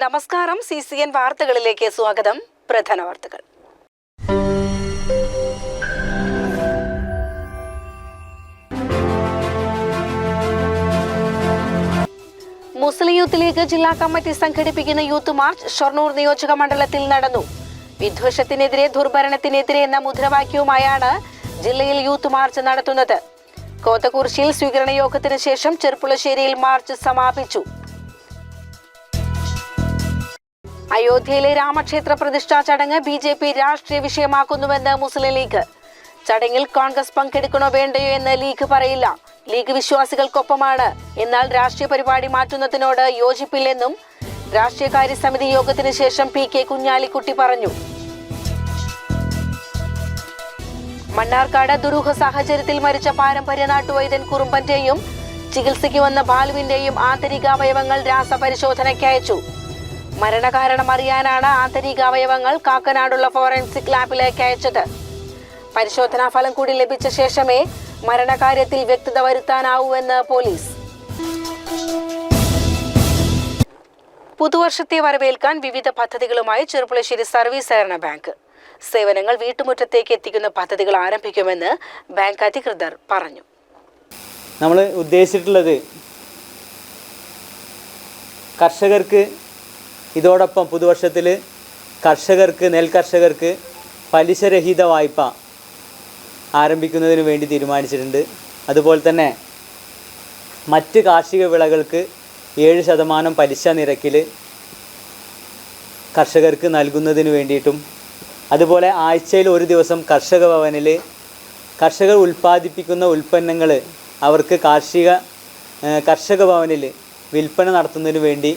നമസ്കാരം. C C N വാർത്തകളിലേക്ക് സ്വാഗതം. പ്രധാന വാർത്തകൾ. മുസ്ലിം യൂത്ത് ലീഗ് ജില്ലാ കമ്മിറ്റി സംഘടിപ്പിക്കുന്ന യൂത്ത് മാർച്ച് ഷൊർണൂർ നിയോജക മണ്ഡലത്തിൽ നടന്നു. വിദ്വേഷത്തിനെതിരെ ദുർഭരണത്തിനെതിരെ എന്ന മുദ്രാവാക്യവുമായാണ് ജില്ലയിൽ യൂത്ത് മാർച്ച് നടത്തുന്നത്. കോത്തക്കുറിശിയിൽ സ്വീകരണ യോഗത്തിന് ശേഷം ചെർപ്പുളശ്ശേരിയിൽ മാർച്ച് സമാപിച്ചു. അയോധ്യയിലെ രാമക്ഷേത്ര പ്രതിഷ്ഠാ ചടങ്ങ് ബി ജെ പി രാഷ്ട്രീയ വിഷയമാക്കുന്നുവെന്ന് മുസ്ലിം ലീഗ്. ചടങ്ങിൽ കോൺഗ്രസ് പങ്കെടുക്കണോ വേണ്ടയോ എന്ന് ലീഗ് പറയില്ല. ലീഗ് വിശ്വാസികൾക്കൊപ്പമാണ്. എന്നാൽ രാഷ്ട്രീയ പരിപാടി മാറ്റുന്നതിനോട് യോജിപ്പില്ലെന്നും രാഷ്ട്രീയകാര്യ സമിതി യോഗത്തിന് ശേഷം പി കെ കുഞ്ഞാലിക്കുട്ടി പറഞ്ഞു. മണ്ണാർക്കാട് ദുരൂഹ സാഹചര്യത്തിൽ മരിച്ച പാരമ്പര്യ നാട്ടുവൈദ്യൻ കുറുമ്പന്റെയും ചികിത്സയ്ക്ക് വന്ന ബാലുവിന്റെയും ആന്തരികാവയവങ്ങൾ രാസപരിശോധനയ്ക്ക് അയച്ചു. മരണകാരണം അറിയാനാണ് ആന്തരിക അവയവങ്ങൾ കാക്കനാടുള്ള ഫോറൻസിക് ലാബിലേക്ക് അയച്ചത്. പരിശോധനാ ഫലം കൂടി ലഭിച്ച ശേഷമേ മരണകാര്യത്തിൽ വ്യക്തത വരുത്താനാവൂവെന്ന് പോലീസ്. പുതുവർഷത്തെ വരവേൽക്കാൻ വിവിധ പദ്ധതികളുമായി ചെറുപ്പുളശ്ശേരി സർവീസ് സഹകരണ ബാങ്ക്. സേവനങ്ങൾ വീട്ടുമുറ്റത്തേക്ക് എത്തിക്കുന്ന പദ്ധതികൾ ആരംഭിക്കുമെന്ന് ബാങ്ക് അധികൃതർ പറഞ്ഞു. നമ്മൾ ഉദ്ദേശിച്ചിട്ടുള്ളത് കർഷകർക്ക് ഇതോടൊപ്പം പുതുവർഷത്തിൽ കർഷകർക്ക് നെൽ കർഷകർക്ക് പലിശരഹിത വായ്പ ആരംഭിക്കുന്നതിന് വേണ്ടി തീരുമാനിച്ചിട്ടുണ്ട്. അതുപോലെ തന്നെ മറ്റ് കാർഷിക വിളകൾക്ക് ഏഴ് ശതമാനം പലിശ നിരക്കിൽ കർഷകർക്ക് നൽകുന്നതിന് വേണ്ടിയിട്ടും അതുപോലെ ആഴ്ചയിൽ ഒരു ദിവസം കർഷക ഭവനിൽ കർഷകർ ഉൽപ്പാദിപ്പിക്കുന്ന ഉൽപ്പന്നങ്ങൾ അവർക്ക് കാർഷിക കർഷക ഭവനിൽ വിൽപ്പന നടത്തുന്നതിന് വേണ്ടി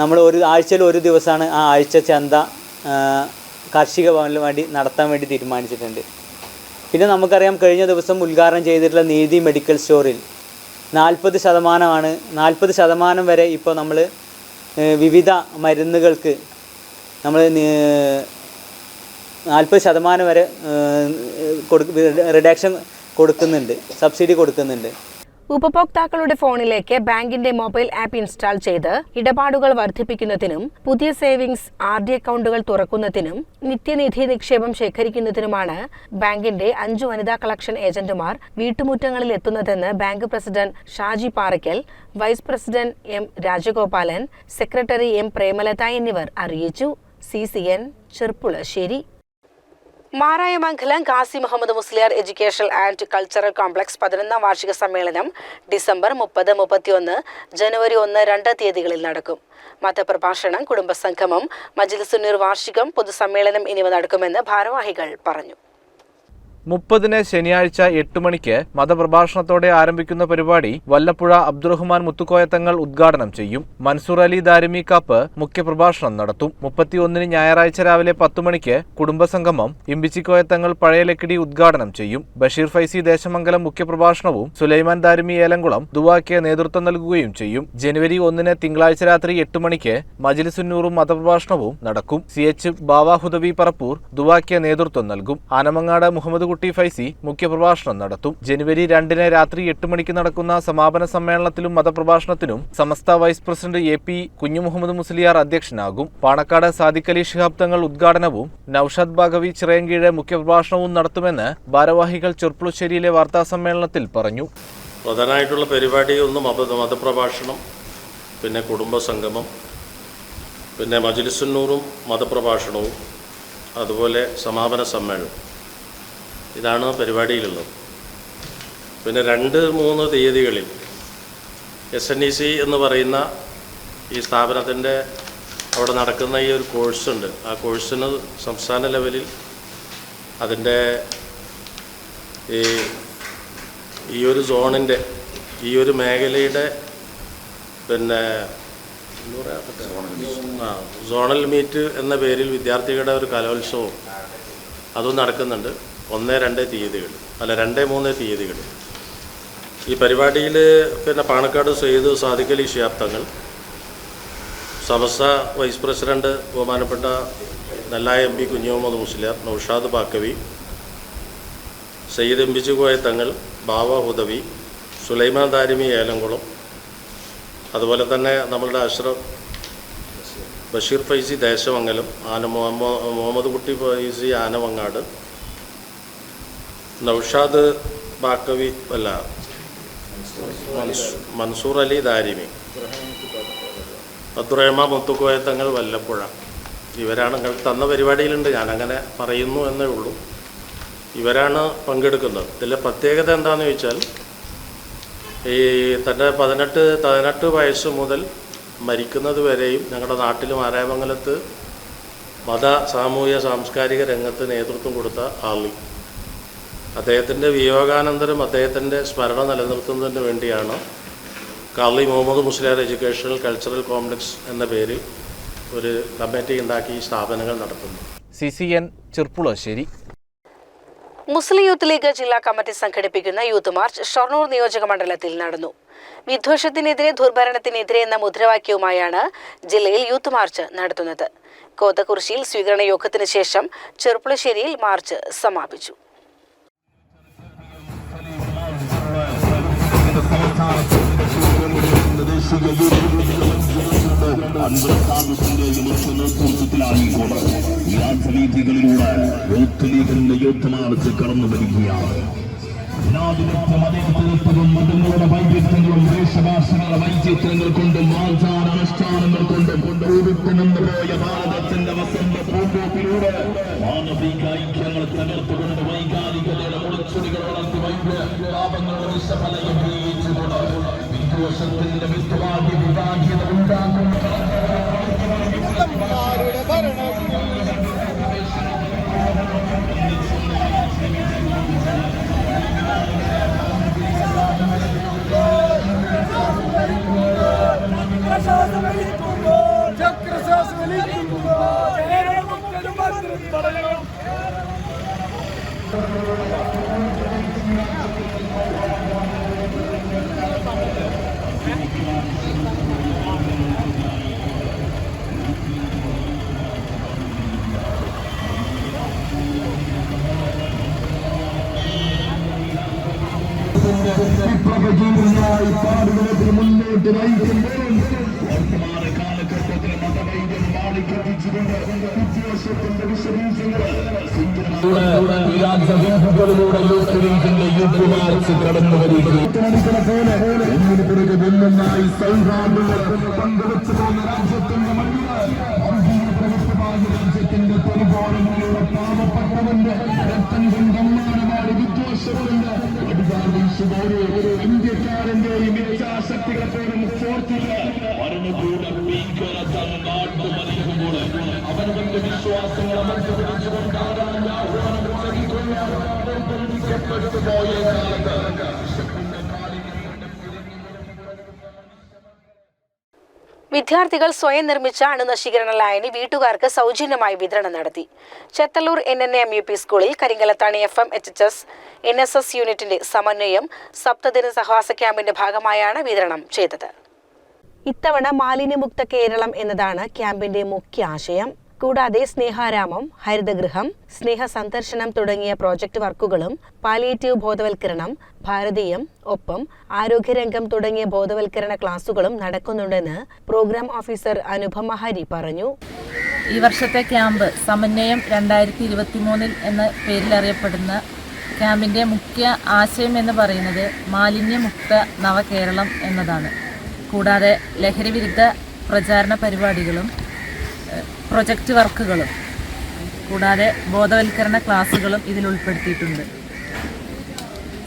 നമ്മൾ ഒരു ആഴ്ചയിൽ ഒരു ദിവസമാണ് ആ ആഴ്ച ചന്ത കാർഷിക ഭവനിൽ വേണ്ടി നടത്താൻ വേണ്ടി തീരുമാനിച്ചിട്ടുണ്ട്. പിന്നെ നമുക്കറിയാം കഴിഞ്ഞ ദിവസം ഉദ്ഘാടനം ചെയ്തിട്ടുള്ള നീതി മെഡിക്കൽ സ്റ്റോറിൽ നാൽപ്പത് ശതമാനമാണ് നാൽപ്പത് ശതമാനം വരെ ഇപ്പോൾ നമ്മൾ വിവിധ മരുന്നുകൾക്ക് നമ്മൾ നാൽപ്പത് ശതമാനം വരെ കൊടു റിഡക്ഷൻ കൊടുക്കുന്നുണ്ട് സബ്സിഡി കൊടുക്കുന്നുണ്ട്. ഉപഭോക്താക്കളുടെ ഫോണിലേക്ക് ബാങ്കിന്റെ മൊബൈൽ ആപ്പ് ഇൻസ്റ്റാൾ ചെയ്ത് ഇടപാടുകൾ വർദ്ധിപ്പിക്കുന്നതിനും പുതിയ സേവിങ്സ് ആർ ഡി അക്കൗണ്ടുകൾ തുറക്കുന്നതിനും നിത്യനിധി നിക്ഷേപം ശേഖരിക്കുന്നതിനുമാണ് ബാങ്കിന്റെ അഞ്ചു വനിതാ കളക്ഷൻ ഏജന്റുമാർ വീട്ടുമുറ്റങ്ങളിൽ എത്തുന്നതെന്ന് bank president Shaji Parakkal vice president M Rajagopalan secretary M Premalatha എന്നിവർ അറിയിച്ചു. C C N Cherpulassery. Marayamangalam Qazi Muhammad Musliyar educational and cultural complex പതിനൊന്നാം വാർഷിക സമ്മേളനം ഡിസംബർ മുപ്പത് മുപ്പത്തിയൊന്ന് ജനുവരി ഒന്ന് രണ്ട് തീയതികളിൽ നടക്കും. മതപ്രഭാഷണം കുടുംബസംഗമം മജ്ലിസുന്നൂർ വാർഷികം പൊതുസമ്മേളനം എന്നിവ നടക്കുമെന്ന് ഭാരവാഹികൾ പറഞ്ഞു. മുപ്പതിന് ശനിയാഴ്ച എട്ട് മണിക്ക് മതപ്രഭാഷണത്തോടെ ആരംഭിക്കുന്ന പരിപാടി വല്ലപ്പുഴ അബ്ദുറഹ്മാൻ മുത്തുക്കോയത്തങ്ങൾ ഉദ്ഘാടനം ചെയ്യും. മൻസൂർ അലി ദാരിമി കാപ്പ് മുഖ്യപ്രഭാഷണം നടത്തും. മുപ്പത്തിയൊന്നിന് ഞായറാഴ്ച രാവിലെ പത്ത് മണിക്ക് കുടുംബസംഗമം ഇമ്പിച്ചിക്കോയത്തങ്ങൾ പഴയലക്കിടി ഉദ്ഘാടനം ചെയ്യും. ബഷീർ ഫൈസി ദേശമംഗലം മുഖ്യപ്രഭാഷണവും സുലൈമാൻ ദാരിമി ഏലംകുളം ദുവാക്ക് നേതൃത്വം നൽകുകയും ചെയ്യും. ജനുവരി ഒന്നിന് തിങ്കളാഴ്ച രാത്രി എട്ട് മണിക്ക് മജിലിസുന്നൂറും മതപ്രഭാഷണവും നടക്കും. സി എച്ച് ബാവാഹുദവി പറപ്പൂർ ദുവാക്ക് നേതൃത്വം നൽകും. ആനമങ്ങാട് മുഹമ്മദ് കുട്ടി സി മുഖ്യപ്രഭാഷണം നടത്തും. ജനുവരി രണ്ടിന് രാത്രി എട്ട് മണിക്ക് നടക്കുന്ന സമാപന സമ്മേളനത്തിലും മതപ്രഭാഷണത്തിനും Samastha vice president A P Kunhimuhammad Musliyar അധ്യക്ഷനാകും. Panakkad Sadiqali Shihab Thangal ഉദ്ഘാടനവും നൌഷാദ് ബാഗവി ചിറയൻകീഴ് മുഖ്യപ്രഭാഷണവും നടത്തുമെന്ന് ഭാരവാഹികൾ ചെർപ്പുളശ്ശേരിയിലെ വാർത്താസമ്മേളനത്തിൽ പറഞ്ഞു. പ്രധാനമായിട്ടുള്ള പരിപാടി ഒന്ന് മത മതപ്രഭാഷണം പിന്നെ കുടുംബ സംഗമം പിന്നെ മജിലിസുന്നൂറും മതപ്രഭാഷണവും അതുപോലെ സമാപന സമ്മേളനം. ഇതാണ് പരിപാടിയിലുള്ളത്. പിന്നെ രണ്ട് മൂന്ന് തീയതികളിൽ എസ് എൻ ഇ സി എന്ന് പറയുന്ന ഈ സ്ഥാപനത്തിന്റെ അവിടെ നടക്കുന്ന ഈ ഒരു കോഴ്സുണ്ട്. ആ കോഴ്സിന് സംസ്ഥാന ലെവലിൽ അതിന്റെ ഈ ഈ ഒരു സോണിന്റെ ഈ ഒരു മേഖലയുടെ പിന്നെ ആ സോണൽ മീറ്റ് എന്ന പേരിൽ വിദ്യാർത്ഥികളുടെ ഒരു കലോത്സവം അതും നടക്കുന്നുണ്ട്. ഒന്ന് രണ്ട് തീയതികൾ അല്ല രണ്ട് മൂന്ന് തീയതികൾ. ഈ പരിപാടിയിൽ പിന്നെ പാണക്കാട് സെയ്ത് സാദിഖലി തങ്ങൾ സമസ്ത വൈസ് പ്രസിഡന്റ് ബഹുമാനപ്പെട്ട നല്ലായ എം പി കുഞ്ഞുമുഹമ്മദ് മുസ്ലിയാർ നൌഷാദ് ബാക്കവി സയ്യിദ് എംപിച്ചു കോയ തങ്ങൾ ബാവ ഹുദവി സുലൈമാൻ ദാരിമി ഏലംകുളം അതുപോലെ തന്നെ നമ്മളുടെ അഷ്റഫ് ബഷീർ ഫൈസി ദേശമംഗലം ആന മുഹമ്മ- മുഹമ്മദ് കുട്ടി ഫൈസി ആനമങ്ങാട് നൗഷാദ് ബാക്കവി അല്ല. മൻസൂർ അലി ദാരിമി. അബ്ദുറഹ്മ മുത്തുക്കോയ തങ്ങൾ വല്ലപ്പുഴ. ഇവരാണ് നിങ്ങൾക്ക് തന്ന പരിപാടിയിലുണ്ട്. ഞാനങ്ങനെ പറയുന്നു എന്നേ ഉള്ളൂ. ഇവരാണ് പങ്കെടുക്കുന്നത്. ഇതിലെ പ്രത്യേകത എന്താണെന്ന് ചോദിച്ചാൽ ഈ തന്റെ പതിനെട്ട് പതിനെട്ട് വയസ്സ് മുതൽ മരിക്കുന്നത് വരെയും ഞങ്ങളുടെ നാട്ടിൽ മാരായമംഗലത്ത് മത സാമൂഹ്യ സാംസ്കാരിക രംഗത്ത് നേതൃത്വം കൊടുത്ത ആളി. അദ്ദേഹത്തിന്റെ വിയോഗാനന്തരം അദ്ദേഹത്തിന്റെ സ്മരണ നിലനിർത്തുന്നതിന് വേണ്ടിയാണ് Karli Muhammad Musliyar educational cultural complex എന്ന പേരിൽ ഒരു കമ്മിറ്റി ഉണ്ടാക്കി സ്ഥാപനങ്ങൾ നടത്തുന്നു. C C N Cherpulassery. Muslim Youth League ജില്ലാ കമ്മിറ്റി സംഘടിപ്പിക്കുന്ന യൂത്ത് മാർച്ച് ഷൊർണൂർ നിയോജക മണ്ഡലത്തിൽ നടന്നു. വിദ്വേഷത്തിനെതിരെ ദുർഭരണത്തിനെതിരെ എന്ന മുദ്രാവാക്യവുമായാണ് ജില്ലയിൽ യൂത്ത് മാർച്ച് നടത്തുന്നത്. കോതകുറിശിയിൽ സ്വീകരണ യോഗത്തിന് ശേഷം ചെറുപ്പുളശ്ശേരിയിൽ മാർച്ച് സമാപിച്ചു. രാജനീതികളിലൂടെ യൂത്ത് ലീഗിന്റെ യൂത്ത് മാർച്ച് കടന്നു വരികയാണ് ജനാധിപത്യ മതേതരത്വവും മതങ്ങളുടെ വൈവിധ്യങ്ങളും വേഷഭാഷകളുടെ വൈചിത്രങ്ങൾ കൊണ്ടും കൊണ്ട് കൊണ്ടും രൂപത്തിനെന്ന് പോയ ഭാരതത്തിന്റെ വസന്ത പൂന്തോപ്പിലൂടെ മാനസിക ഐക്യങ്ങൾ തകർത്തുകൊണ്ട് വൈകാരികതയുടെ മുളിച്ചുടികൾ വളർത്തി വൈദ്യ പാപങ്ങളുടെ വിഷഫലയം വിദ്വേഷത്തിന്റെ വിത്തുവാദ്യ വിഭാഗീയത ഉണ്ടാക്കുന്ന വിപ്ലവജീവിയായി പാടുന്നതിന് മുന്നോട്ട് നയിക്കുമ്പോൾ വർത്തമാന കാലഘട്ടത്തിൽ മതവൈദ്യം യൂത്ത് മാർച്ച് കടന്നു പോലെ ഒന്നിനു പുറകെ ഒന്നൊന്നായി സൗഹാർദ്ദങ്ങൾ പങ്കുവച്ചു പോകുന്ന രാജ്യത്തിന്റെ മണ്ണിൽ രാജ്യത്തിന്റെ പരിപാലനങ്ങളുടെ പാവപ്പെട്ടവന്റെ രക്തം കൊണ്ടമ്മാനമായ വിദ്വേഷത്തിന്റെ അധികാരീശുപോരെ ഇന്ത്യക്കാരന്റെയും ഇച്ഛാശക്തികളെ പോലും ഫോർത്തില്ല ഭരണകൂട ഭീകരത നാട്ടുമറിയുമ്പോൾ അവനവന്റെ വിശ്വാസങ്ങൾ അമർത്തി പിടിച്ചുകൊണ്ട് ആരാണ് ആഹ്വാനം നൽകിക്കൊള്ളപ്പെട്ടു പോയ കാലത്ത് വിദ്യാർത്ഥികൾ സ്വയം നിർമ്മിച്ച അണുനശീകരണ ലായനി വീട്ടുകാർക്ക് സൗജന്യമായി വിതരണം നടത്തി. Chethallur N N M U P സ്കൂളിൽ Karinkallathani F M H H S N S S യൂണിറ്റിന്റെ സമന്വയം സപ്തദിന സഹവാസ ക്യാമ്പിന്റെ ഭാഗമായാണ് വിതരണം ചെയ്തത്. ഇത്തവണ മാലിന്യമുക്ത കേരളം എന്നതാണ് ക്യാമ്പിന്റെ മുഖ്യ ആശയം. കൂടാതെ സ്നേഹാരാമം ഹരിതഗൃഹം സ്നേഹ സന്ദർശനം തുടങ്ങിയ പ്രോജക്റ്റ് വർക്കുകളും പാലിയേറ്റീവ് ബോധവൽക്കരണം ഭാരതീയം ഒപ്പം ആരോഗ്യരംഗം തുടങ്ങിയ ബോധവൽക്കരണ ക്ലാസുകളും നടക്കുന്നുണ്ടെന്ന് പ്രോഗ്രാം ഓഫീസർ അനുപമ ഹരി പറഞ്ഞു. ഈ വർഷത്തെ ക്യാമ്പ് സമന്വയം രണ്ടായിരത്തി ഇരുപത്തി മൂന്നിൽ എന്ന പേരിൽ അറിയപ്പെടുന്ന ക്യാമ്പിന്റെ മുഖ്യ ആശയം എന്ന് പറയുന്നത് മാലിന്യമുക്ത നവകേരളം എന്നതാണ്. കൂടാതെ ലഹരിവിരുദ്ധ പ്രചാരണ പരിപാടികളും പ്രൊജക്റ്റ് വർക്കുകളും കൂടാതെ ബോധവൽക്കരണ ക്ലാസ്സുകളും ഇതിൽ ഉൾപ്പെടുത്തിയിട്ടുണ്ട്.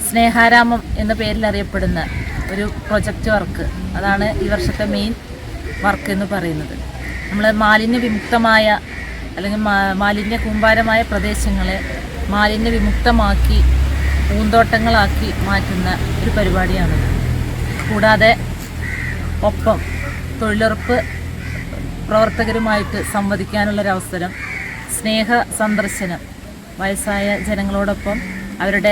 സ്നേഹാരാമം എന്ന പേരിൽ അറിയപ്പെടുന്ന ഒരു പ്രൊജക്റ്റ് വർക്ക് അതാണ് ഈ വർഷത്തെ മെയിൻ വർക്ക് എന്ന് പറയുന്നത്. നമ്മൾ മാലിന്യ വിമുക്തമായ അല്ലെങ്കിൽ മാലിന്യ കൂമ്പാരമായ പ്രദേശങ്ങളെ മാലിന്യ വിമുക്തമാക്കി പൂന്തോട്ടങ്ങളാക്കി മാറ്റുന്ന ഒരു പരിപാടിയാണ് കൂടാതെ ഒപ്പം തൊഴിലുറപ്പ് പ്രവർത്തകരുമായിട്ട് സംവദിക്കാനുള്ളൊരവസരം സ്നേഹ സന്ദർശനം വയസ്സായ ജനങ്ങളോടൊപ്പം അവരുടെ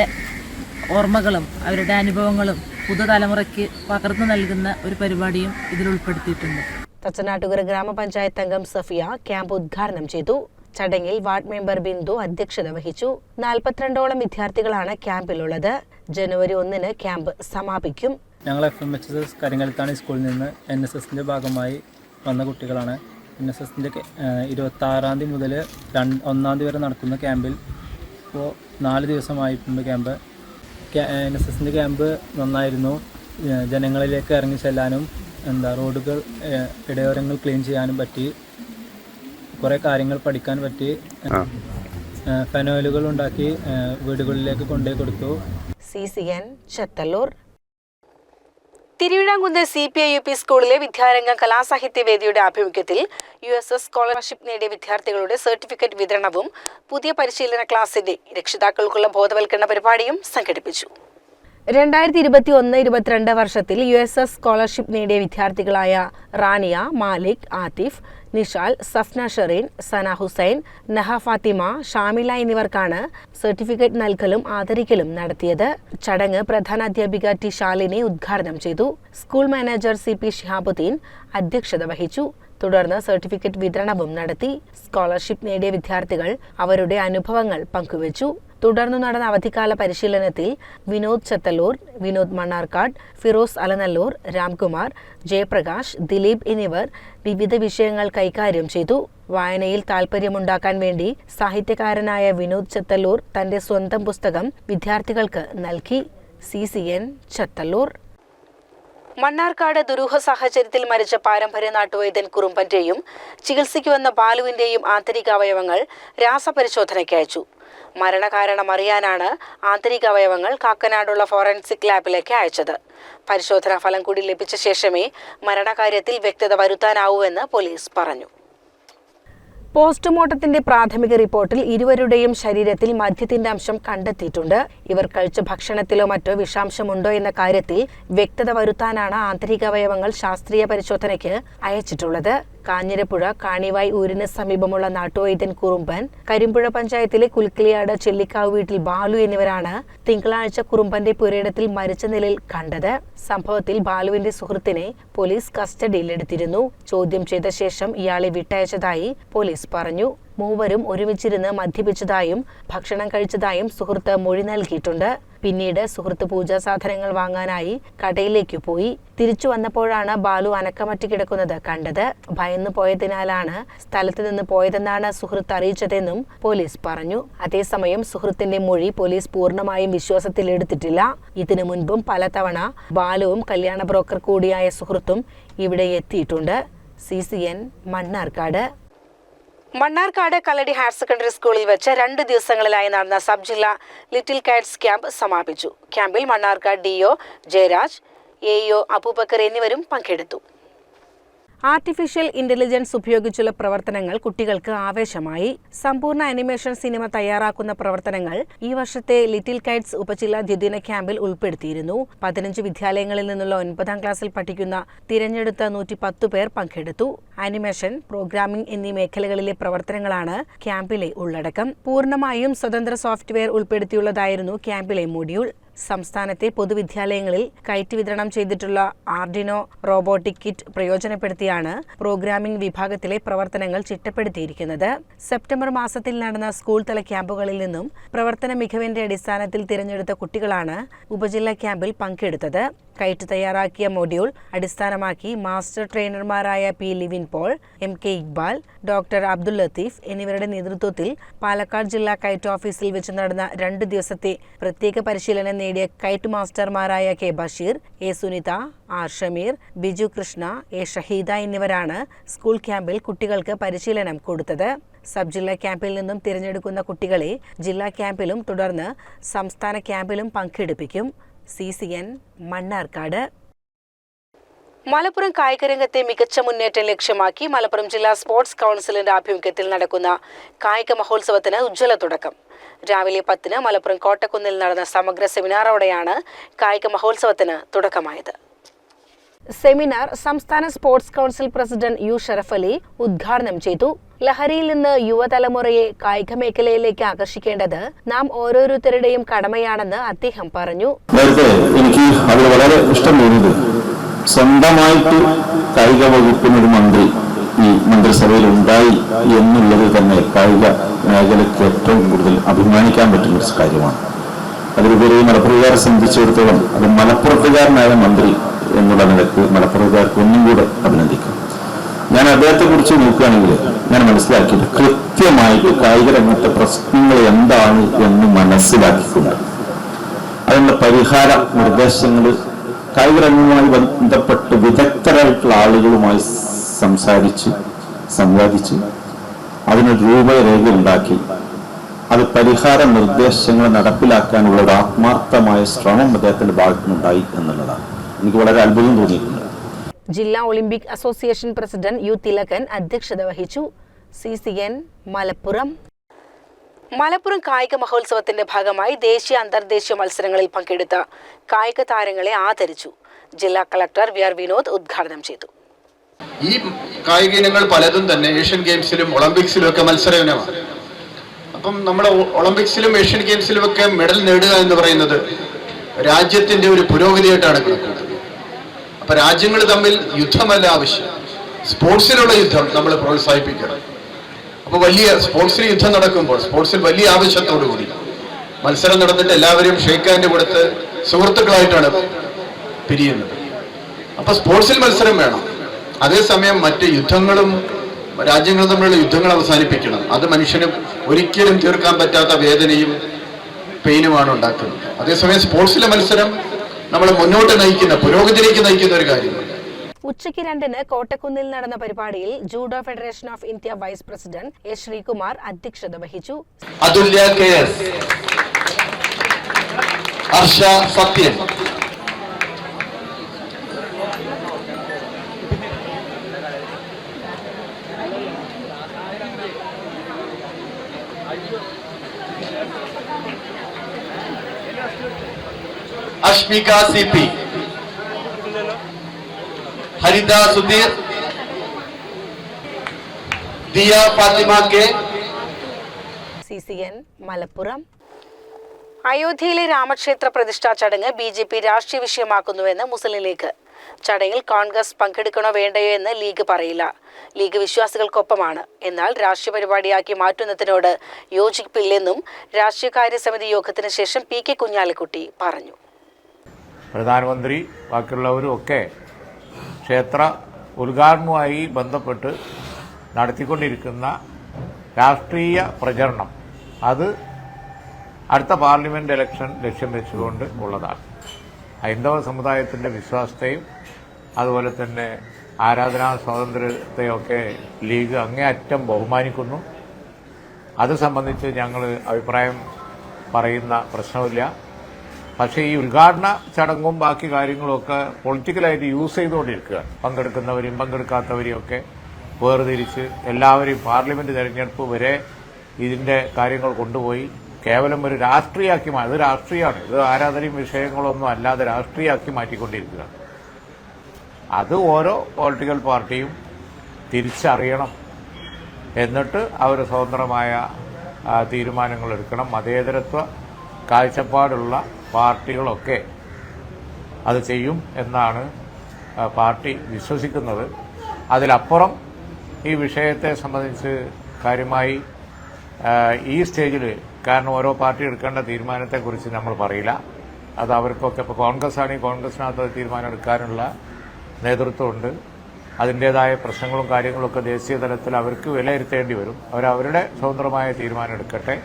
ഓർമ്മകളും അവരുടെ അനുഭവങ്ങളും പുതുതലമുറയ്ക്ക് പകർന്നു നൽകുന്ന ഒരു പരിപാടിയും ഇതിൽ ഉൾപ്പെടുത്തിയിട്ടുണ്ട്. തച്ചനാട്ടുകര ഗ്രാമപഞ്ചായത്ത് അംഗം സഫിയ ക്യാമ്പ് ഉദ്ഘാടനം ചെയ്തു. ചടങ്ങിൽ വാർഡ് മെമ്പർ ബിന്ദു അധ്യക്ഷത വഹിച്ചു. നാൽപ്പത്തിരണ്ടോളം വിദ്യാർത്ഥികളാണ് ക്യാമ്പിലുള്ളത്. ജനുവരി ഒന്നിന് ക്യാമ്പ് സമാപിക്കും. ഞങ്ങൾ F M H S Karinkallathani സ്കൂളിൽ നിന്ന് എൻ എസ് എസിന്റെ ഭാഗമായി വന്ന കുട്ടികളാണ്. എൻ എസ് എസിന്റെ ഇരുപത്തി ആറാം തീയതി മുതൽ രണ്ട് ഒന്നാം തീയതി വരെ നടക്കുന്ന ക്യാമ്പിൽ ഇപ്പോൾ നാല് ദിവസമായിട്ടുണ്ട് ക്യാമ്പ്. എൻ എസ് എസിന്റെ ക്യാമ്പ് നന്നായിരുന്നു. ജനങ്ങളിലേക്ക് ഇറങ്ങി ചെല്ലാനും എന്താ റോഡുകൾ ഇടയോരങ്ങൾ ക്ലീൻ ചെയ്യാനും പറ്റി. കുറേ കാര്യങ്ങൾ പഠിക്കാൻ പറ്റി. ഫെനോയിലുകൾ ഉണ്ടാക്കി വീടുകളിലേക്ക് കൊണ്ടുപോയി കൊടുത്തു. C C N Chethallur Thiruvizhamkunnu C P I U P സ്കൂളിലെ വിദ്യാരംഗം കലാസാഹിത്യ വേദിയുടെ ആഭിമുഖ്യത്തിൽ യു എസ് എസ് സ്കോളർഷിപ്പ് നേടിയ വിദ്യാർത്ഥികളുടെ സർട്ടിഫിക്കറ്റ് വിതരണവും പുതിയ പരിശീലന ക്ലാസിന്റെ രക്ഷിതാക്കൾക്കുള്ള ബോധവൽക്കരണ പരിപാടിയും സംഘടിപ്പിച്ചു. രണ്ടായിരത്തി ഇരുപത്തി ഒന്ന് ഇരുപത്തിരണ്ട് വർഷത്തിൽ യു എസ് എസ് സ്കോളർഷിപ്പ് നേടിയ വിദ്യാർത്ഥികളായ റാനിയ മാലിക് ആതിഫ് നിഷാൽ സഫ്ന ഷെറീൻ സന ഹുസൈൻ നഹ ഫാത്തിമ ഷാമില എന്നിവർക്കാണ് സർട്ടിഫിക്കറ്റ് നൽകലും ആദരിക്കലും നടത്തിയത്. ചടങ്ങ് പ്രധാന അധ്യാപിക ടി ശാലിനി ഉദ്ഘാടനം ചെയ്തു. School manager C P Shihabuddin അധ്യക്ഷത വഹിച്ചു. തുടർന്ന് സർട്ടിഫിക്കറ്റ് വിതരണവും നടത്തി സ്കോളർഷിപ്പ് നേടിയ വിദ്യാർത്ഥികൾ അവരുടെ അനുഭവങ്ങൾ പങ്കുവച്ചു. തുടർന്നു നടന്ന അവധിക്കാല പരിശീലനത്തിൽ വിനോദ് ചത്തല്ലൂർ വിനോദ് മണ്ണാർക്കാട് ഫിറോസ് അലനല്ലൂർ രാംകുമാർ ജയപ്രകാശ് ദിലീപ് എന്നിവർ വിവിധ വിഷയങ്ങൾ കൈകാര്യം ചെയ്തു. വായനയിൽ താൽപ്പര്യമുണ്ടാക്കാൻ വേണ്ടി സാഹിത്യകാരനായ വിനോദ് ചത്തല്ലൂർ തന്റെ സ്വന്തം പുസ്തകം വിദ്യാർത്ഥികൾക്ക് നൽകി. C C N Chathallur Mannarkkad ദുരൂഹ സാഹചര്യത്തിൽ മരിച്ച പാരമ്പര്യ നാട്ടുവൈദ്യൻ കുറുമ്പന്റെയും ചികിത്സയ്ക്ക് വന്ന ബാലുവിന്റെയും ആന്തരികാവയവങ്ങൾ രാസപരിശോധനയ്ക്ക് അയച്ചു. മരണകാരണം അറിയാനാണ് ആന്തരികാവയവങ്ങൾ കാക്കനാടുള്ള ഫോറൻസിക് ലാബിലേക്ക് അയച്ചത്. പരിശോധനാ ഫലം കൂടി ലഭിച്ച ശേഷമേ മരണകാര്യത്തിൽ വ്യക്തത വരുത്താനാവൂവെന്ന് പോലീസ് പറഞ്ഞു. പോസ്റ്റ്മോർട്ടത്തിന്റെ പ്രാഥമിക റിപ്പോർട്ടിൽ ഇരുവരുടെയും ശരീരത്തിൽ മദ്യത്തിന്റെ അംശം കണ്ടെത്തിയിട്ടുണ്ട്. ഇവർ കഴിച്ച ഭക്ഷണത്തിലോ മറ്റോ വിഷാംശമുണ്ടോ എന്ന കാര്യത്തിൽ വ്യക്തത വരുത്താനാണ് ആന്തരികാവയവങ്ങൾ ശാസ്ത്രീയ പരിശോധനയ്ക്ക് അയച്ചിട്ടുള്ളത്. കാഞ്ഞിരപ്പുഴ കാണിവായി ഊരിന് സമീപമുള്ള നാട്ടുവൈദ്യൻ കുറുമ്പൻ കരിമ്പുഴ പഞ്ചായത്തിലെ കുൽക്കിളിയാട് ചെല്ലിക്കാവ് വീട്ടിൽ ബാലു എന്നിവരാണ് തിങ്കളാഴ്ച കുറുമ്പന്റെ പുരയിടത്തിൽ മരിച്ച നിലയിൽ കണ്ടത്. സംഭവത്തിൽ ബാലുവിന്റെ സുഹൃത്തിനെ പോലീസ് കസ്റ്റഡിയിലെടുത്തിരുന്നു. ചോദ്യം ചെയ്ത ശേഷം ഇയാളെ വിട്ടയച്ചതായി പോലീസ് പറഞ്ഞു. മൂവരും ഒരുമിച്ചിരുന്ന് മദ്യപിച്ചതായും ഭക്ഷണം കഴിച്ചതായും സുഹൃത്ത് മൊഴി നൽകിയിട്ടുണ്ട്. പിന്നീട് സുഹൃത്ത് പൂജാ സാധനങ്ങൾ വാങ്ങാനായി കടയിലേക്ക് പോയി. തിരിച്ചു വന്നപ്പോഴാണ് ബാലു അനക്കമറ്റ് കിടക്കുന്നത് കണ്ടത്. ഭയന്നു പോയതിനാലാണ് സ്ഥലത്ത് നിന്ന് പോയതെന്നാണ് സുഹൃത്ത് അറിയിച്ചതെന്നും പോലീസ് പറഞ്ഞു. അതേസമയം സുഹൃത്തിന്റെ മൊഴി പോലീസ് പൂർണമായും വിശ്വാസത്തിലെടുത്തിട്ടില്ല ഇതിനു മുൻപും പലതവണ ബാലുവും കല്യാണ ബ്രോക്കർ കൂടിയായ സുഹൃത്തും ഇവിടെ എത്തിയിട്ടുണ്ട്. C C N Mannarkkad. Mannarkkad Kalladi higher secondary സ്കൂളിൽ വെച്ച് രണ്ട് ദിവസങ്ങളിലായി നടന്ന സബ് ജില്ലാ ലിറ്റിൽ കാറ്റ്സ് ക്യാമ്പ് സമാപിച്ചു. ക്യാമ്പിൽ മണ്ണാർക്കാട് ഡിഒ ജയരാജ് എഇഒ അബൂബക്കർ എന്നിവരും പങ്കെടുത്തു. ആർട്ടിഫിഷ്യൽ ഇന്റലിജൻസ് ഉപയോഗിച്ചുള്ള പ്രവർത്തനങ്ങൾ കുട്ടികൾക്ക് ആവേശമായി. സമ്പൂർണ അനിമേഷൻ സിനിമ തയ്യാറാക്കുന്ന പ്രവർത്തനങ്ങൾ ഈ വർഷത്തെ ലിറ്റിൽ കൈറ്റ്സ് ഉപജില്ലാ ദ്വിദിന ക്യാമ്പിൽ ഉൾപ്പെടുത്തിയിരുന്നു. പതിനഞ്ച് വിദ്യാലയങ്ങളിൽ നിന്നുള്ള ഒൻപതാം ക്ലാസ്സിൽ പഠിക്കുന്ന തിരഞ്ഞെടുത്ത നൂറ്റി പത്ത് പേർ പങ്കെടുത്തു. അനിമേഷൻ പ്രോഗ്രാമിംഗ് എന്നീ മേഖലകളിലെ പ്രവർത്തനങ്ങളാണ് ക്യാമ്പിലെ ഉള്ളടക്കം. പൂർണമായും സ്വതന്ത്ര സോഫ്റ്റ്വെയർ ഉൾപ്പെടുത്തിയുള്ളതായിരുന്നു ക്യാമ്പിലെ മൊഡ്യൂൾ സംസ്ഥാനത്തെ പൊതുവിദ്യാലയങ്ങളിൽ കയറ്റി വിതരണം ചെയ്തിട്ടുള്ള ആർഡിനോ റോബോട്ടിക് കിറ്റ് പ്രയോജനപ്പെടുത്തിയാണ് പ്രോഗ്രാമിംഗ് വിഭാഗത്തിലെ പ്രവർത്തനങ്ങൾ ചിട്ടപ്പെടുത്തിയിരിക്കുന്നത്. സെപ്റ്റംബർ മാസത്തിൽ നടന്ന സ്കൂൾ തല ക്യാമ്പുകളിൽ നിന്നും പ്രവർത്തന മികവിന്റെ അടിസ്ഥാനത്തിൽ തിരഞ്ഞെടുത്ത കുട്ടികളാണ് ഉപജില്ലാ ക്യാമ്പിൽ പങ്കെടുത്തത്. കയറ്റ് തയ്യാറാക്കിയ മൊഡ്യൂൾ അടിസ്ഥാനമാക്കി master ട്രെയിനർമാരായ P Livin Paul M K Iqbal doctor Abdul Latheef എന്നിവരുടെ നേതൃത്വത്തിൽ പാലക്കാട് ജില്ലാ കൈറ്റ് ഓഫീസിൽ വെച്ച് നടന്ന രണ്ട് ദിവസത്തെ പ്രത്യേക പരിശീലനം നേടിയ KITE മാസ്റ്റർമാരായ K Basheer A Sunitha R Shameer Biju Krishna A Shahida എന്നിവരാണ് സ്കൂൾ ക്യാമ്പിൽ കുട്ടികൾക്ക് പരിശീലനം കൊടുത്തത്. സബ് ജില്ലാ ക്യാമ്പിൽ നിന്നും തിരഞ്ഞെടുക്കുന്ന കുട്ടികളെ ജില്ലാ ക്യാമ്പിലും തുടർന്ന് സംസ്ഥാന ക്യാമ്പിലും പങ്കെടുപ്പിക്കും. C C N Mannarkkad. Malappuram കായികരംഗത്തെ മികച്ച മുന്നേറ്റം ലക്ഷ്യമാക്കി മലപ്പുറം ജില്ലാ സ്പോർട്സ് കൗൺസിലിന്റെ ആഭിമുഖ്യത്തിൽ നടക്കുന്ന കായിക മഹോത്സവത്തിന് ഉജ്ജ്വല തുടക്കം. രാവിലെ പത്തിന് മലപ്പുറം കോട്ടക്കുന്നിൽ നടന്ന സമഗ്ര സെമിനാറോടെയാണ് കായിക മഹോത്സവത്തിന് തുടക്കമായത്. സെമിനാർ സംസ്ഥാന sports council president U Sharaf Ali ഉദ്ഘാടനം ചെയ്തു. ലഹരിയിൽ നിന്ന് യുവതലമുറയെ കായിക മേഖലയിലേക്ക് ആകർഷിക്കേണ്ടത് നാം ഓരോരുത്തരുടെയും കടമയാണെന്ന് അദ്ദേഹം പറഞ്ഞു. എനിക്ക് അതിൽ വളരെ ഇഷ്ടം തോന്നിയത് സ്വന്തമായിട്ട് കായിക വകുപ്പിനൊരു മന്ത്രി ഈ മന്ത്രിസഭയിൽ ഉണ്ടായി എന്നുള്ളത് തന്നെ കായിക മേഖലയ്ക്ക് ഏറ്റവും കൂടുതൽ അഭിമാനിക്കാൻ പറ്റുന്ന ഒരു കാര്യമാണ്. അതിലുപരി മലപ്പുറത്തുകാരെ സംബന്ധിച്ചിടത്തോളം അത് മലപ്പുറത്തുകാരനായ മന്ത്രി എന്നുള്ള നിലയ്ക്ക് മലപ്പുറത്തുകാർക്ക് ഒന്നും കൂടെ അഭിനന്ദിക്കും. ഞാൻ അദ്ദേഹത്തെ കുറിച്ച് നോക്കുകയാണെങ്കിൽ ഞാൻ മനസ്സിലാക്കിയത് കൃത്യമായിട്ട് കായിക രംഗത്തെ പ്രശ്നങ്ങൾ എന്താണ് എന്ന് മനസ്സിലാക്കിക്കൊണ്ട്. അതിനുള്ള പരിഹാര നിർദ്ദേശങ്ങൾ കായിക രംഗവുമായി ബന്ധപ്പെട്ട് വിദഗ്ധരായിട്ടുള്ള ആളുകളുമായി സംസാരിച്ച് സംവാദിച്ച് അതിന് രൂപരേഖ ഉണ്ടാക്കി അത് പരിഹാര നിർദ്ദേശങ്ങൾ നടപ്പിലാക്കാനുള്ള ഒരു ആത്മാർത്ഥമായ ശ്രമം അദ്ദേഹത്തിന്റെ ഭാഗത്തുനിന്നുണ്ടായി എന്നുള്ളതാണ്. എനിക്ക് വളരെ അത്ഭുതം തോന്നിയിട്ടുണ്ട്. ജില്ലാ olympic association president U Thilakan അധ്യക്ഷത വഹിച്ചു. C C N Malappuram. Malappuram കായിക മഹോത്സവത്തിന്റെ ഭാഗമായി ദേശീയ അന്തർദേശീയ മത്സരങ്ങളിൽ പങ്കെടുത്ത കായിക താരങ്ങളെ ആദരിച്ചു. ജില്ലാ കളക്ടർ വി ആർ വിനോദ് ഉദ്ഘാടനം ചെയ്തു. ഈ കായിക ഇനങ്ങൾ പലതും തന്നെ ഏഷ്യൻ ഗെയിംസിലും ഒളിമ്പിക്സിലും ഒക്കെ മത്സര ഇനമാണ്. അപ്പം നമ്മുടെ ഒളിമ്പിക്സിലും ഏഷ്യൻ ഗെയിംസിലും ഒക്കെ മെഡൽ നേടുക എന്ന് പറയുന്നത് രാജ്യത്തിന്റെ ഒരു പുരോഗതിയായിട്ടാണ് കണക്കൂട്ടുന്നത് അപ്പൊ രാജ്യങ്ങൾ തമ്മിൽ യുദ്ധമല്ല ആവശ്യം. സ്പോർട്സിലുള്ള യുദ്ധം നമ്മൾ പ്രോത്സാഹിപ്പിക്കണം. അപ്പൊ വലിയ സ്പോർട്സിൽ യുദ്ധം നടക്കുമ്പോൾ സ്പോർട്സിൽ വലിയ ആവശ്യത്തോടു കൂടി. മത്സരം നടന്നിട്ട് എല്ലാവരെയും ഷെയ്ക്ക് ഹാൻഡ് കൊടുത്ത് സുഹൃത്തുക്കളായിട്ടാണ് പിരിയുന്നത്. അപ്പൊ സ്പോർട്സിൽ മത്സരം വേണം. അതേസമയം മറ്റ് യുദ്ധങ്ങളും രാജ്യങ്ങൾ തമ്മിലുള്ള യുദ്ധങ്ങൾ അവസാനിപ്പിക്കണം. അത് മനുഷ്യന് ഒരിക്കലും തീർക്കാൻ പറ്റാത്ത വേദനയും പെയിനുമാണ് ഉണ്ടാക്കുന്നത്. അതേസമയം സ്പോർട്സിലെ മത്സരം നമ്മളെ മുന്നോട്ട് നയിക്കുന്ന പുരോഗതിയിലേക്ക് നയിക്കുന്ന ഒരു കാര്യമാണ് ഉച്ചയ്ക്ക് രണ്ടിന് കോട്ടക്കുന്നിൽ നടന്ന പരിപാടിയിൽ judo federation of India vice president A Sreekumar അധ്യക്ഷത വഹിച്ചു. Athulya K S. Harsha Sathyan. Ashmika C P. Haritha Sudheer. Diya Fathima K. C C N Malappuram. അയോധ്യയിലെ രാമക്ഷേത്ര പ്രതിഷ്ഠാ ചടങ്ങ് ബി ജെ പി രാഷ്ട്രീയ വിഷയമാക്കുന്നുവെന്ന് മുസ്ലിം ലീഗ്. ചടങ്ങിൽ കോൺഗ്രസ് പങ്കെടുക്കണോ വേണ്ടയോ എന്ന് ലീഗ് പറയില്ല. ലീഗ് വിശ്വാസികൾക്കൊപ്പമാണ്. എന്നാൽ രാഷ്ട്രീയ പരിപാടിയാക്കി മാറ്റുന്നതിനോട് യോജിപ്പില്ലെന്നും രാഷ്ട്രീയകാര്യ സമിതി യോഗത്തിന് ശേഷം പി കെ കുഞ്ഞാലിക്കുട്ടി പറഞ്ഞു. പ്രധാനമന്ത്രി ബാക്കിയുള്ളവരും ഒക്കെ ക്ഷേത്ര ഉദ്ഘാടനവുമായി ബന്ധപ്പെട്ട് നടത്തിക്കൊണ്ടിരിക്കുന്ന രാഷ്ട്രീയ പ്രചരണം അത് അടുത്ത പാർലമെന്റ് ഇലക്ഷൻ ലക്ഷ്യം വെച്ചുകൊണ്ട് ഉള്ളതാണ്. ഹൈന്ദവ സമുദായത്തിന്റെ വിശ്വാസത്തെയും അതുപോലെ തന്നെ ആരാധനാ സ്വാതന്ത്ര്യത്തെയൊക്കെ ലീഗ് അങ്ങേയറ്റം ബഹുമാനിക്കുന്നു. അത് സംബന്ധിച്ച് ഞങ്ങൾ അഭിപ്രായം പറയുന്ന പ്രശ്നമില്ല പക്ഷേ ഈ ഉദ്ഘാടന ചടങ്ങും ബാക്കി കാര്യങ്ങളുമൊക്കെ പൊളിറ്റിക്കലായിട്ട് യൂസ് ചെയ്തുകൊണ്ടിരിക്കുകയാണ്. പങ്കെടുക്കുന്നവരെയും പങ്കെടുക്കാത്തവരെയും ഒക്കെ വേർതിരിച്ച് എല്ലാവരെയും പാർലമെന്റ് തെരഞ്ഞെടുപ്പ് വരെ ഇതിന്റെ കാര്യങ്ങൾ കൊണ്ടുപോയി കേവലം ഒരു രാഷ്ട്രീയമാക്കി മാറി ഇത് രാഷ്ട്രീയമാണ്. ഇത് ആരാധനയും വിഷയങ്ങളൊന്നും അല്ലാതെ രാഷ്ട്രീയമാക്കി മാറ്റിക്കൊണ്ടിരിക്കുകയാണ്. അത് ഓരോ പൊളിറ്റിക്കൽ പാർട്ടിയും തിരിച്ചറിയണം. എന്നിട്ട് അവർ സ്വതന്ത്രമായ തീരുമാനങ്ങൾ എടുക്കണം. മതേതരത്വ കാഴ്ചപ്പാടുള്ള പാർട്ടികളൊക്കെ അത് ചെയ്യും എന്നാണ് പാർട്ടി വിശ്വസിക്കുന്നത്. അതിലപ്പുറം ഈ വിഷയത്തെ സംബന്ധിച്ച് കാര്യമായി ഈ സ്റ്റേജിൽ കാരണം ഓരോ പാർട്ടി എടുക്കേണ്ട തീരുമാനത്തെക്കുറിച്ച് നമ്മൾ പറയില്ല. അത് അവർക്കൊക്കെ ഇപ്പോൾ കോൺഗ്രസ് ആണെങ്കിൽ കോൺഗ്രസിനകത്ത് തീരുമാനം എടുക്കാനുള്ള നേതൃത്വമുണ്ട്. അതിന്റേതായ പ്രശ്നങ്ങളും കാര്യങ്ങളൊക്കെ ദേശീയ തലത്തിൽ അവർക്ക് വിലയിരുത്തേണ്ടി വരും. അവരവരുടെ സ്വതന്ത്രമായ തീരുമാനം എടുക്കട്ടെ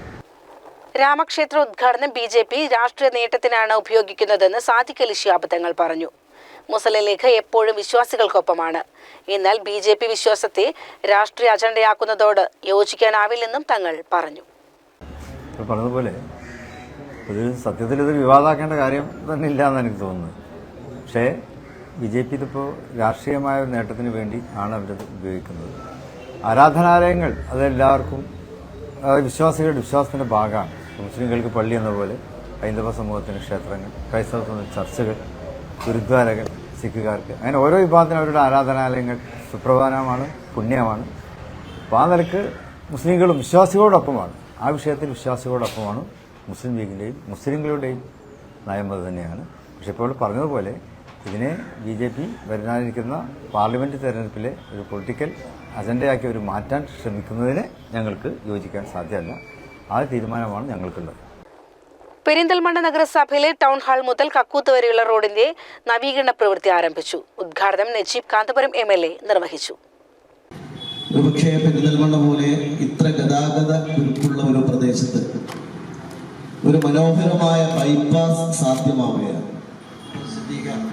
രാമക്ഷേത്ര ഉദ്ഘാടനം ബി ജെ പി രാഷ്ട്രീയ നേട്ടത്തിനാണ് ഉപയോഗിക്കുന്നതെന്ന് സാദിഖ് അലി ശിഹാബ് തങ്ങൾ പറഞ്ഞു. മുസ്ലിം എപ്പോഴും വിശ്വാസികൾക്കൊപ്പമാണ്. എന്നാൽ ബി ജെ പി വിശ്വാസത്തെ രാഷ്ട്രീയ അജണ്ടയാക്കുന്നതോട് യോജിക്കാനാവില്ലെന്നും തങ്ങൾ പറഞ്ഞു. പറഞ്ഞതുപോലെ സത്യത്തിൽ ഇത് വിവാദമാക്കേണ്ട കാര്യം തന്നെ ഇല്ല എന്ന് എനിക്ക് തോന്നുന്നു പക്ഷേ ബി ജെ പി ഇതിപ്പോൾ രാഷ്ട്രീയമായ ഒരു നേട്ടത്തിന് വേണ്ടി ആണ് അവരത് ഉപയോഗിക്കുന്നത്. ആരാധനാലയങ്ങൾ അതെല്ലാവർക്കും വിശ്വാസികളുടെ വിശ്വാസത്തിന്റെ ഭാഗമാണ്. മുസ്ലിങ്ങൾക്ക് പള്ളി എന്ന പോലെ ഹൈന്ദവ സമൂഹത്തിന് ക്ഷേത്രങ്ങൾ ക്രൈസ്തവ സമൂഹത്തിന് ചർച്ചകൾ ഗുരുദ്വാരകൾ സിഖുകാർക്ക്. അങ്ങനെ ഓരോ വിഭാഗത്തിനും അവരുടെ ആരാധനാലയങ്ങൾ സുപ്രധാനമാണ് പുണ്യമാണ്. അപ്പോൾ ആ നിലയ്ക്ക് മുസ്ലിങ്ങളും വിശ്വാസികളോടൊപ്പമാണ്. ആ വിഷയത്തിൽ വിശ്വാസികളോടൊപ്പമാണ് മുസ്ലിം ലീഗിന്റെയും മുസ്ലിങ്ങളുടെയും നയം അത് തന്നെയാണ്. പക്ഷെ ഇപ്പോൾ പറഞ്ഞതുപോലെ ഇതിനെ ബി ജെ പി വരാനിരിക്കുന്ന പാർലമെന്റ് തെരഞ്ഞെടുപ്പിലെ ഒരു പൊളിറ്റിക്കൽ അജണ്ടയാക്കി ഒരു മാറ്റാൻ ശ്രമിക്കുന്നതിന് ഞങ്ങൾക്ക് യോജിക്കാൻ സാധ്യമല്ല. ആ തീരുമാനമാണ് ഞങ്ങൾക്കുള്ളത്. പെരിന്തൽമണ്ണ നഗരസഭയിലെ ടൗൺ ഹാൾ മുതൽ കക്കൂത്ത് വരെയുള്ള റോഡിന്റെ നവീകരണ പ്രവൃത്തി ആരംഭിച്ചു. ഉദ്ഘാടനം Najeeb Kanthapuram M L A നിർവഹിച്ചു. ഒരുപക്ഷെ പെരിന്തൽമണ്ണ പോലെ ഇത്ര ഗതാഗത കുരുക്കുള്ള ഒരു പ്രദേശത്ത് ഒരു മനോഹരമായ ബൈപ്പാസ് സാധ്യമാവുകയാണ്.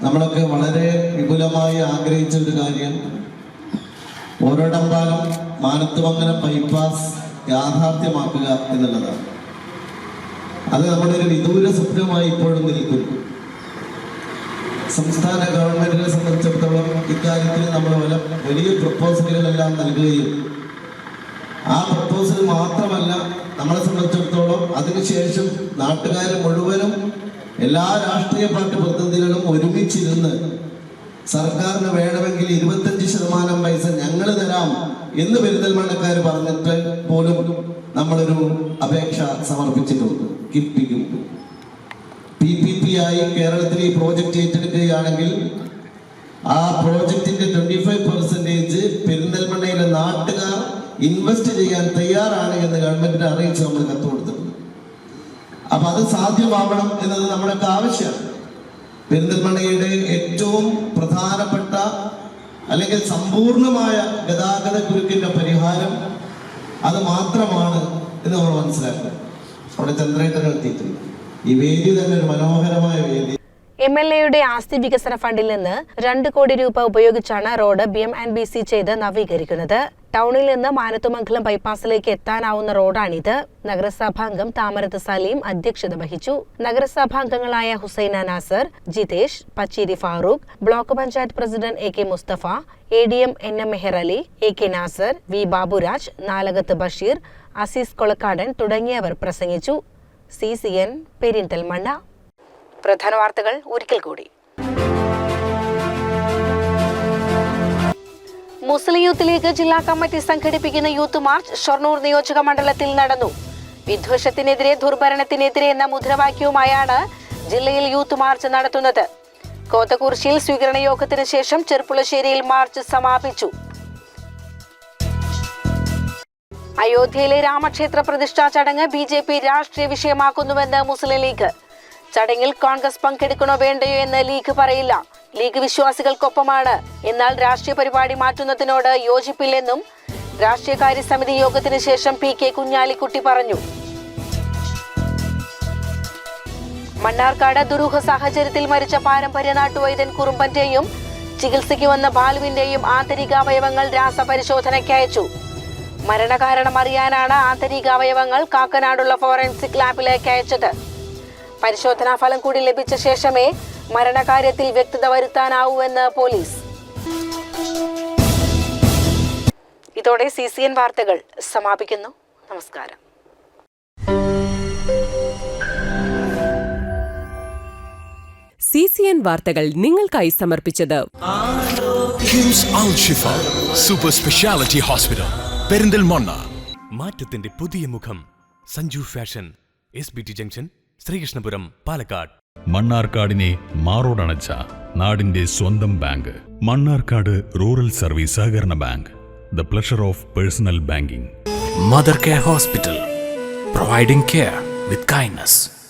നമ്മളൊക്കെ വളരെ വിപുലമായി ആഗ്രഹിച്ച ഒരു കാര്യം. ഓരോടമ്പാലം മാനത്തുമംഗലം ബൈപ്പാസ് യാഥാർത്ഥ്യമാക്കുക എന്നുള്ളതാണ്. അത് നമ്മുടെ ഒരു വിദൂര സ്വപ്നമായി ഇപ്പോഴും നിൽക്കുന്നു. സംസ്ഥാന ഗവൺമെന്റിനെ സംബന്ധിച്ചിടത്തോളം ഇക്കാര്യത്തിൽ നമ്മൾ വല വലിയ പ്രപ്പോസലുകളെല്ലാം നൽകുകയും ആ പ്രപ്പോസൽ മാത്രമല്ല നമ്മളെ സംബന്ധിച്ചിടത്തോളം അതിനുശേഷം നാട്ടുകാർ മുഴുവനും എല്ലാ രാഷ്ട്രീയ പാർട്ടി പ്രതിനിധികളും ഒരുമിച്ചിരുന്ന് സർക്കാരിന് വേണമെങ്കിൽ ഇരുപത്തഞ്ച് ശതമാനം പൈസ ഞങ്ങൾ തരാം എന്ന് പെരിന്തൽമണ്ണക്കാർ പറഞ്ഞിട്ട് പോലും നമ്മളൊരു അപേക്ഷ സമർപ്പിച്ചിട്ടുണ്ട്. കിഫ്ബിക്കും പി പി പി ആയി കേരളത്തിൽ ഈ പ്രോജക്റ്റ് ഏറ്റെടുക്കുകയാണെങ്കിൽ ആ പ്രോജക്റ്റിന്റെ ട്വന്റി ഫൈവ് പെർസെന്റേജ് പെരിന്തൽമണ്ണയിലെ നാട്ടുകാർ ഇൻവെസ്റ്റ് ചെയ്യാൻ തയ്യാറാണ് എന്ന് ഗവൺമെന്റിനെ അറിയിച്ച് നമ്മൾ കത്ത് കൊടുത്തിട്ടുണ്ട്. അപ്പൊ അത് സാധ്യമാവണം എന്നത് നമ്മുടെയൊക്കെ ആവശ്യമാണ്. പെരിന്തൽമണ്ണയുടെ ഏറ്റവും പ്രധാനപ്പെട്ട അല്ലെങ്കിൽ സമ്പൂർണമായ ഗതാഗത കുരുക്കിന്റെ പരിഹാരം അത് മാത്രമാണ് എന്ന് നമ്മൾ മനസ്സിലാക്കുന്നത് അവിടെ ചന്ദ്രേട്ടൻ എത്തിയിട്ടുണ്ട്. ഈ വേദി തന്നെ ഒരു മനോഹരമായ വേദി. എം എൽ എയുടെ ആസ്തി വികസന ഫണ്ടിൽ നിന്ന് രണ്ട് കോടി രൂപ ഉപയോഗിച്ചാണ് road B M and B C ചെയ്ത് നവീകരിക്കുന്നത്. ടൗണിൽ നിന്ന് മാനത്തുമംഗലം ബൈപ്പാസിലേക്ക് എത്താനാവുന്ന റോഡാണിത്. നഗരസഭാംഗം താമരത്ത് സലീം അധ്യക്ഷത വഹിച്ചു. നഗരസഭാംഗങ്ങളായ Husaina Nasar Jithesh Pacheri Farooq block panchayat president A K Musthafa A D M N M Mehar Ali A K Nasar V Baburaj Nalakath Basheer Azeez Kolakkadan തുടങ്ങിയവർ പ്രസംഗിച്ചു. C C N Perinthalmanna. പ്രധാന വാർത്തകൾ ഒരിക്കൽ കൂടി. മുസ്ലിം youth league ജില്ലാ committee സംഘടിപ്പിക്കുന്ന youth march Shoranur നിയോജക മണ്ഡലത്തിൽ നടന്നു. വിദ്വേഷത്തിനെതിരെ ദുർഭരണത്തിനെതിരെ എന്ന മുദ്രാവാക്യവുമായാണ് ജില്ലയിൽ യൂത്ത് മാർച്ച് നടത്തുന്നത്. കോത്തക്കുറിശ്ശിയിൽ സ്വീകരണ യോഗത്തിന് ശേഷം ചെർപ്പുളശ്ശേരിയിൽ മാർച്ച് സമാപിച്ചു. അയോധ്യയിലെ രാമക്ഷേത്ര പ്രതിഷ്ഠാ ചടങ്ങ് ബി ജെ പി രാഷ്ട്രീയ വിഷയമാക്കുന്നുവെന്ന് മുസ്ലിം ലീഗ്. ചടങ്ങിൽ കോൺഗ്രസ് പങ്കെടുക്കണോ വേണ്ടയോ എന്ന് ലീഗ് പറയില്ല. ലീഗ് വിശ്വാസികൾക്കൊപ്പമാണ്. എന്നാൽ രാഷ്ട്രീയ പരിപാടി മാറ്റുന്നതിനോട് യോജിപ്പില്ലെന്നും രാഷ്ട്രീയകാര്യ സമിതി യോഗത്തിന് ശേഷം പി കെ കുഞ്ഞാലിക്കുട്ടി പറഞ്ഞു. മണ്ണാർക്കാട് ദുരൂഹ സാഹചര്യത്തിൽ മരിച്ച പാരമ്പര്യ നാട്ടുവൈദ്യൻ കുറുമ്പന്റെയും ചികിത്സയ്ക്ക് വന്ന ബാലുവിന്റെയും ആന്തരികാവയവങ്ങൾ രാസപരിശോധനയ്ക്ക് അയച്ചു. മരണകാരണം അറിയാനാണ് ആന്തരികാവയവങ്ങൾ കാക്കനാടുള്ള ഫോറൻസിക് ലാബിലേക്ക് അയച്ചത്. പരിശോധനാ ഫലം കൂടി ലഭിച്ച ശേഷമേ മരണകാര്യത്തിൽ വ്യക്തത വരുത്താനാവൂവെന്ന് പോലീസ്. ഇതോടെ സി സി എൻ വാർത്തകൾ സമാപിക്കുന്നു. നമസ്കാരം. സി സി എൻ വാർത്തകൾ നിങ്ങൾക്കായി സമർപ്പിച്ചത് KIMS Al Shifa super speciality hospital Perinthalmanna മാറ്റത്തിന്റെ പുതിയ മുഖം Sanju fashion S B T junction Sreekrishnapuram Palakkad. മണ്ണാർക്കാടിനെ മാറോടണച്ച നാടിന്റെ സ്വന്തം ബാങ്ക്. മണ്ണാർക്കാട് റൂറൽ സർവീസ് സഹകരണ bank. The pleasure of personal banking. Mother care hospital. Providing care with kindness.